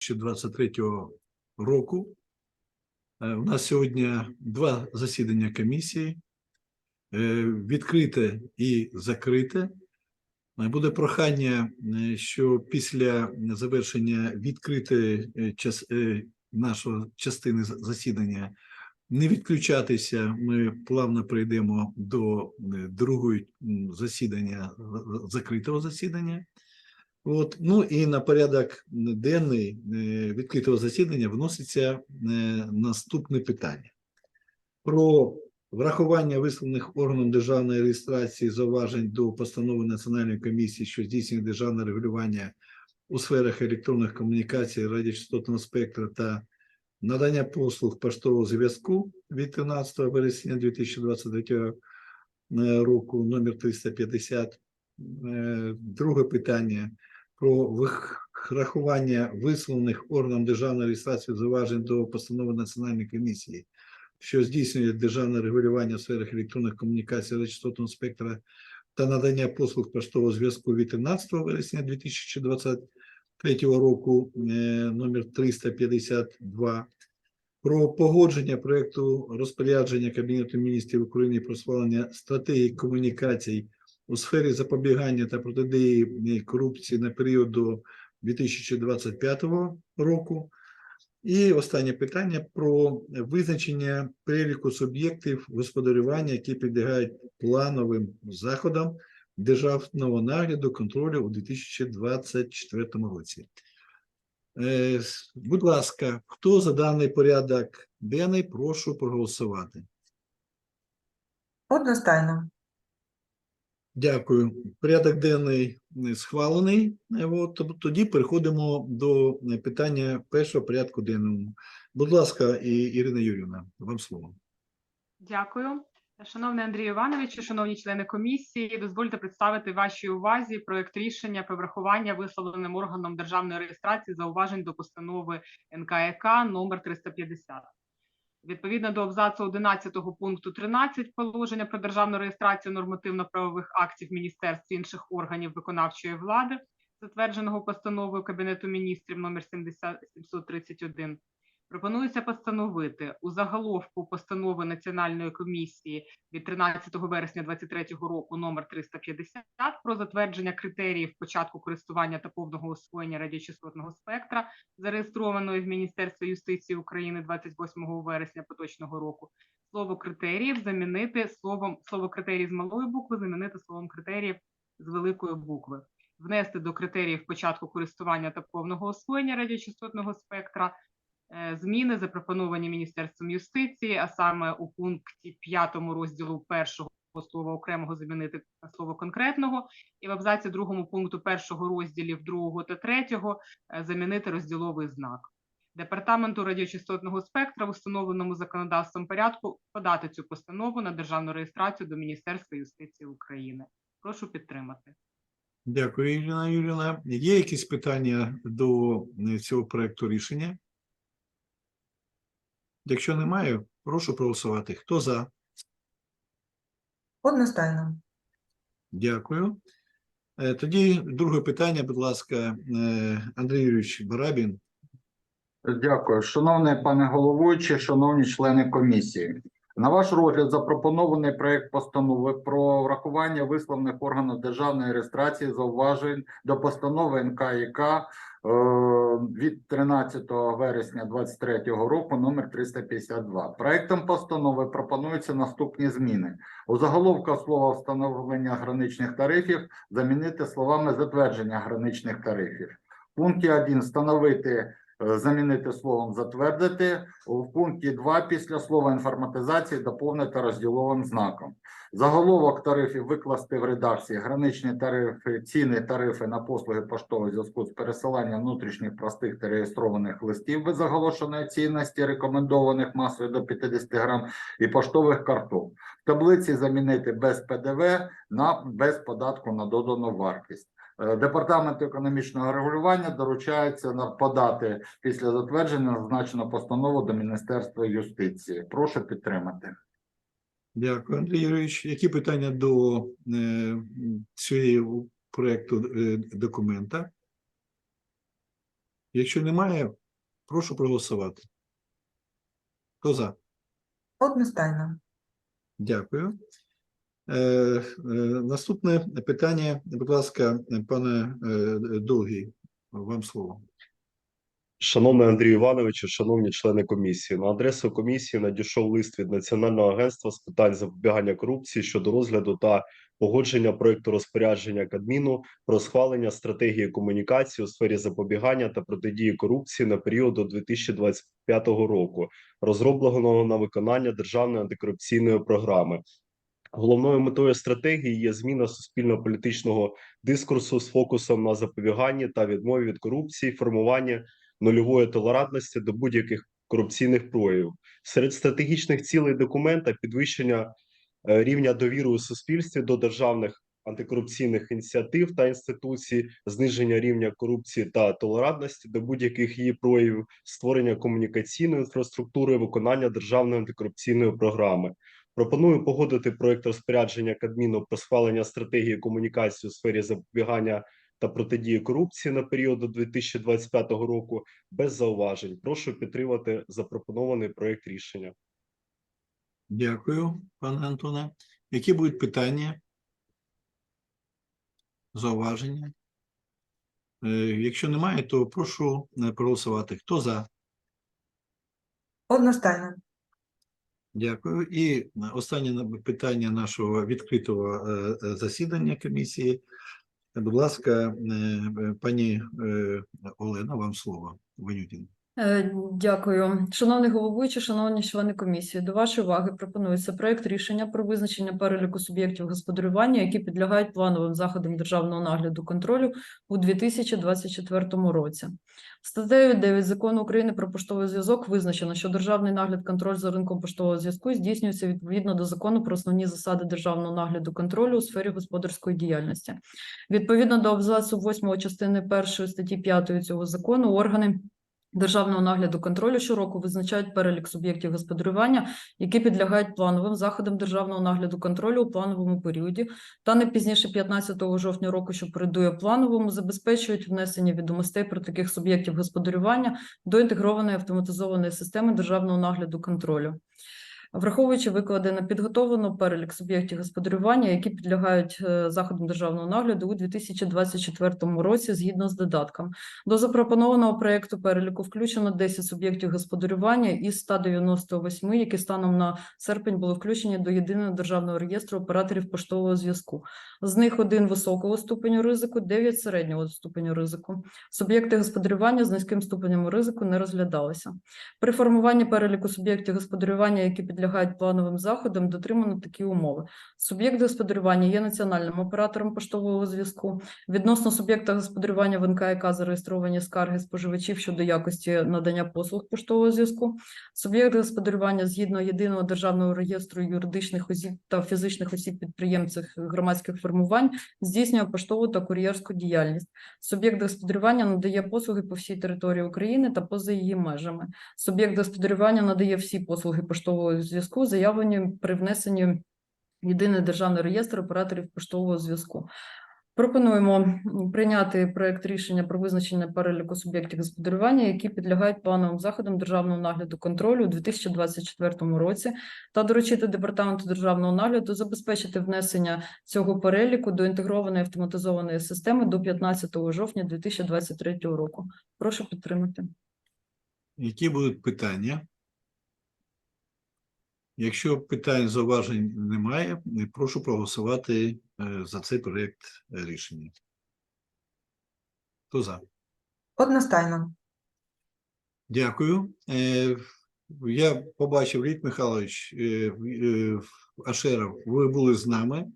2023 року. Е, У нас сьогодні два засідання комісії, е, відкрите і закрите. Е, Буде прохання, що після завершення відкритої час, нашого частини засідання не відключатися. Ми плавно перейдемо до другого м, засідання закритого засідання. От, ну і на порядок денний е, відкритого засідання вноситься е, наступне питання про врахування висловлених органом державної реєстрації зауважень до постанови Національної комісії, що здійснює державне регулювання у сферах електронних комунікацій, радіочастотного спектра та надання послуг поштового зв'язку від 13 вересня 2023 е, року, номер 350. Е, Друге питання про врахування висловлених органом державної реєстрації зауважень до постанови Національної комісії, що здійснює державне регулювання в сферах електронних комунікацій радіочастотного спектра та надання послуг поштового зв'язку від 13 вересня 2023 року, е, номер 352, про погодження проекту розпорядження Кабінету міністрів України про схвалення стратегії комунікацій у сфері запобігання та протидії корупції на період до 2025 року. І останнє питання про визначення переліку суб'єктів господарювання, які підлягають плановим заходам державного нагляду контролю у 2024 році. Е, Будь ласка, хто за даний порядок денний, прошу проголосувати. Одностайно. Дякую. Порядок денний е, схвалений. Е, От, тоді переходимо до е, питання першого порядку денного. Будь ласка, Ірина Юрівна, вам слово. Дякую. Шановний Андрій Івановичу, шановні члени комісії, дозвольте представити вашій увазі проект рішення про врахування висловленим органом державної реєстрації зауважень до постанови НКК номер 350. Відповідно до абзацу 11 пункту 13 положення про державну реєстрацію нормативно-правових актів міністерств інших органів виконавчої влади, затвердженого постановою Кабінету міністрів номер 70 731, Пропонується постановити у заголовку постанови Національної комісії від 13 вересня 2023 року номер 350 про затвердження критеріїв початку користування та повного освоєння радіочастотного спектра, зареєстрованої в Міністерстві юстиції України 28 вересня поточного року. Слово критеріїв замінити словом слово критерії з малої букви замінити словом критеріїв з великої букви. Внести до критеріїв початку користування та повного освоєння радіочастотного спектра зміни, запропоновані Міністерством юстиції, а саме у пункті 5 розділу першого слова окремого замінити на слово конкретного, і в абзаці другому пункту першого розділів другого та третього е, замінити розділовий знак. Департаменту радіочастотного спектра в установленому законодавством порядку подати цю постанову на державну реєстрацію до Міністерства юстиції України. Прошу підтримати. Дякую, Ірина Юрівна. Є якісь питання до е, цього проекту рішення? Якщо немає, прошу проголосувати. Хто за? Одностайно. Дякую. Е, Тоді друге питання, будь ласка, е, Андрій Юрійович Барабін. Дякую, шановний пане головуючий, шановні члени комісії. На ваш розгляд запропонований проект постанови про врахування висловлених органів державної реєстрації зауважень до постанови НКІК від 13 вересня 2023 року номер 352. Проектом постанови пропонуються наступні зміни. У заголовку слова встановлення граничних тарифів замінити словами затвердження граничних тарифів. В пункті 1 встановити е, замінити словом затвердити. У пункті 2 після слова інформатизації доповнити розділовим знаком. Заголовок тарифів викласти в редакції граничні тарифи, ціни, тарифи на послуги поштового зв'язку з пересиланням внутрішніх простих та реєстрованих листів без оголошеної цінності, рекомендованих масою до 50 грам, і поштових карток. В таблиці замінити без ПДВ на без податку на додану вартість. Е, Департаменту економічного регулювання доручається на подати після затвердження зазначену постанову до Міністерства юстиції. Прошу підтримати. Дякую, Андрій Юрійович. Які питання до е, цієї проекту е, документа? Якщо немає, прошу проголосувати. Хто за? Одностайно. Дякую. Е, е, наступне питання, будь ласка, пане е, Довгий, вам слово. Шановний Андрію Івановичу, шановні члени комісії, на адресу комісії надійшов лист від Національного агентства з питань запобігання корупції щодо розгляду та погодження проекту розпорядження Кабміну про схвалення стратегії комунікації у сфері запобігання та протидії корупції на період до 2025 року, розробленого на виконання державної антикорупційної програми. Головною метою стратегії є зміна суспільно-політичного дискурсу з фокусом на запобіганні та відмові від корупції, формування нульової толерантності до будь-яких корупційних проявів. Серед стратегічних цілей документа підвищення е, рівня довіри у суспільстві до державних антикорупційних ініціатив та інституцій, зниження рівня корупції та толерантності до будь-яких її проявів, створення комунікаційної інфраструктури, виконання державної антикорупційної програми. Пропоную погодити проект розпорядження Кабміну про схвалення стратегії комунікації у сфері запобігання та протидії корупції на період до 2025 року без зауважень. Прошу підтримати запропонований проект рішення. Дякую, пане Антоне. Які будуть питання? Зауваження? Е, Якщо немає, то прошу е, проголосувати. Хто за? Одностайно. Дякую. І останнє на- питання нашого відкритого е, е, засідання комісії. Будь ласка, е, е, пані е, Олена, вам слово. Ванютін. Е, Дякую. Шановний головуючий, шановні члени комісії, до вашої уваги пропонується проект рішення про визначення переліку суб'єктів господарювання, які підлягають плановим заходам державного нагляду контролю у 2024 році. Статтею 9 Закону України про поштовий зв'язок визначено, що державний нагляд контроль за ринком поштового зв'язку здійснюється відповідно до закону про основні засади державного нагляду контролю у сфері господарської діяльності. Відповідно до абзацу 8 частини 1 статті 5 цього закону органи державного нагляду контролю щороку визначають перелік суб'єктів господарювання, які підлягають плановим заходам державного нагляду контролю у плановому періоді, та не пізніше 15 жовтня року, що передує плановому, забезпечують внесення відомостей про таких суб'єктів господарювання до інтегрованої автоматизованої системи державного нагляду контролю. Враховуючи викладене, підготовлено перелік суб'єктів господарювання, які підлягають е, заходам державного нагляду у 2024 році згідно з додатком. До запропонованого проекту переліку включено 10 суб'єктів господарювання із 198, які станом на серпень були включені до єдиного державного реєстру операторів поштового зв'язку. З них один високого ступеню ризику, 9 середнього ступеню ризику. Суб'єкти господарювання з низьким ступенем ризику не розглядалися. При формуванні переліку суб'єктів господарювання, які підлягають плановим заходам, дотримано такі умови. Суб'єкт господарювання є національним оператором поштового зв'язку. Відносно суб'єкта господарювання в НКЯК зареєстровані скарги споживачів щодо якості надання послуг поштового зв'язку. Суб'єкт господарювання згідно єдиного державного реєстру юридичних осіб та фізичних осіб підприємців громадських формувань здійснює поштову та кур'єрську діяльність. Суб'єкт господарювання надає послуги по всій території України та поза її межами. Суб'єкт господарювання надає всі послуги поштового зв'язку, заявлені при внесенні єдиний державний реєстр операторів поштового зв'язку. Пропонуємо прийняти проект рішення про визначення переліку суб'єктів господарювання, які підлягають плановим заходам державного нагляду контролю у 2024 році, та доручити департаменту державного нагляду забезпечити внесення цього переліку до інтегрованої автоматизованої системи до 15 жовтня 2023 року. Прошу підтримати. Які будуть питання? Якщо питань зауважень немає, прошу проголосувати е, за цей проєкт е, рішення. Хто за? Одностайно. Дякую. Е, Я побачив, Рід Михайлович, е, Ашеров, ви були з нами.